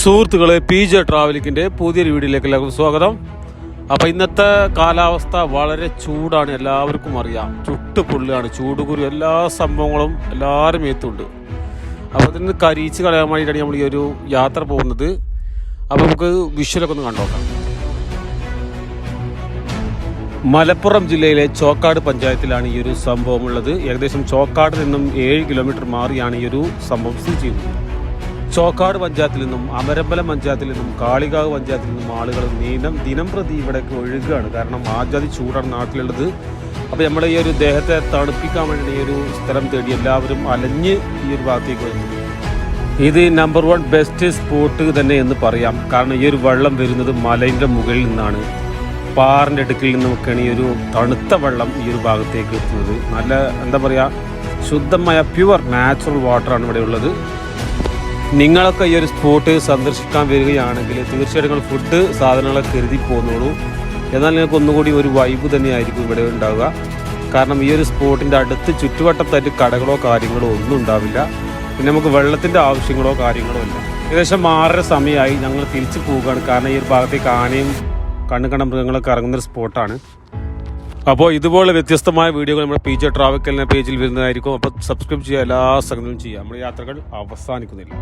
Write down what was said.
സുഹൃത്തുക്കളെ P J ട്രാവലിക്കിന്റെ പുതിയൊരു വീഡിയോയിലേക്ക് എല്ലാവർക്കും സ്വാഗതം. അപ്പോൾ ഇന്നത്തെ കാലാവസ്ഥ വളരെ ചൂടാണ് എല്ലാവർക്കും അറിയാം. ചുട്ട് പുള്ളിയാണ് ചൂടുകുരു എല്ലാ സംഭവങ്ങളും എല്ലാവരും എത്തുണ്ട് അപ്പോൾ അതിന് കരീച്ച് കളയാൻ വേണ്ടിയിട്ടാണ് നമ്മൾ ഈ ഒരു യാത്ര പോകുന്നത്. അപ്പോൾ നമുക്ക് വിഷ്വലൊക്കെ ഒന്ന് കണ്ടോക്കാം മലപ്പുറം ജില്ലയിലെ ചോക്കാട് പഞ്ചായത്തിലാണ് ഈ ഒരു സംഭവം ഉള്ളത്. ഏകദേശം ചോക്കാട് നിന്നും ഏഴ് കിലോമീറ്റർ മാറിയാണ് ഈ ഒരു സംഭവം സ്ഥിതി ചെയ്യുന്നത്. ചോക്കാട് പഞ്ചായത്തിൽ നിന്നും അമരമ്പലം പഞ്ചായത്തിൽ നിന്നും കാളികാവ് പഞ്ചായത്തിൽ നിന്നും ആളുകൾ ദിനം ദിനം പ്രതി ഇവിടേക്ക് ഒഴുകുകയാണ്. കാരണം ആജാതി ചൂടാണ് നാട്ടിലുള്ളത്. അപ്പോൾ നമ്മൾ ഈ ഒരു ദേഹത്തെ തണുപ്പിക്കാൻ വേണ്ടി ഈ ഒരു സ്ഥലം തേടി എല്ലാവരും അലഞ്ഞ് ഈ ഒരു ഭാഗത്തേക്ക് വരുന്നു ഇത് നമ്പർ വൺ ബെസ്റ്റ് സ്പോട്ട് തന്നെ എന്ന് പറയാം. കാരണം ഈ ഒരു വെള്ളം വരുന്നത് മലയുടെ മുകളിൽ നിന്നാണ്. പാറിന്റെ അടുക്കിൽ നിന്നൊക്കെയാണ് ഈ ഒരു തണുത്ത വെള്ളം ഈ ഒരു ഭാഗത്തേക്ക് എത്തുന്നത്. നല്ല എന്താ പറയുക ശുദ്ധമായ പ്യുവർ നാച്ചുറൽ വാട്ടറാണ് ഇവിടെ ഉള്ളത്. നിങ്ങളൊക്കെ ഈ ഒരു സ്പോട്ട് സന്ദർശിക്കാൻ വരികയാണെങ്കിൽ തീർച്ചയായിട്ടും നിങ്ങൾ ഫുഡ് സാധനങ്ങളൊക്കെ കരുതി പോകുന്നുള്ളൂ എന്നാൽ നിങ്ങൾക്ക് ഒന്നുകൂടി ഒരു വൈബ് തന്നെയായിരിക്കും ഇവിടെ ഉണ്ടാവുക. കാരണം ഈ ഒരു സ്പോട്ടിന്റെ അടുത്ത് ചുറ്റുവട്ടത്തായിട്ട് കടകളോ കാര്യങ്ങളോ ഒന്നും ഉണ്ടാവില്ല. പിന്നെ നമുക്ക് വെള്ളത്തിന്റെ ആവശ്യങ്ങളോ കാര്യങ്ങളോ ഇല്ല. ഏകദേശം ആറര സമയമായി ഞങ്ങൾ തിരിച്ചു പോവുകയാണ്. കാരണം ഈ ഒരു ഭാഗത്തേക്ക് ആനയും കണ്ണു കണ്ട മൃഗങ്ങളൊക്കെ ഇറങ്ങുന്നൊരു സ്പോട്ടാണ് അപ്പോൾ ഇതുപോലെ വ്യത്യസ്തമായ വീഡിയോകൾ നമ്മുടെ പി ജെ ട്രാവൽ പേജിൽ വരുന്നതായിരിക്കും. അപ്പോൾ സബ്സ്ക്രൈബ് ചെയ്യുക എല്ലാ സ്ഥലങ്ങളും ചെയ്യുക. നമ്മുടെ യാത്രകൾ അവസാനിക്കുന്നില്ല.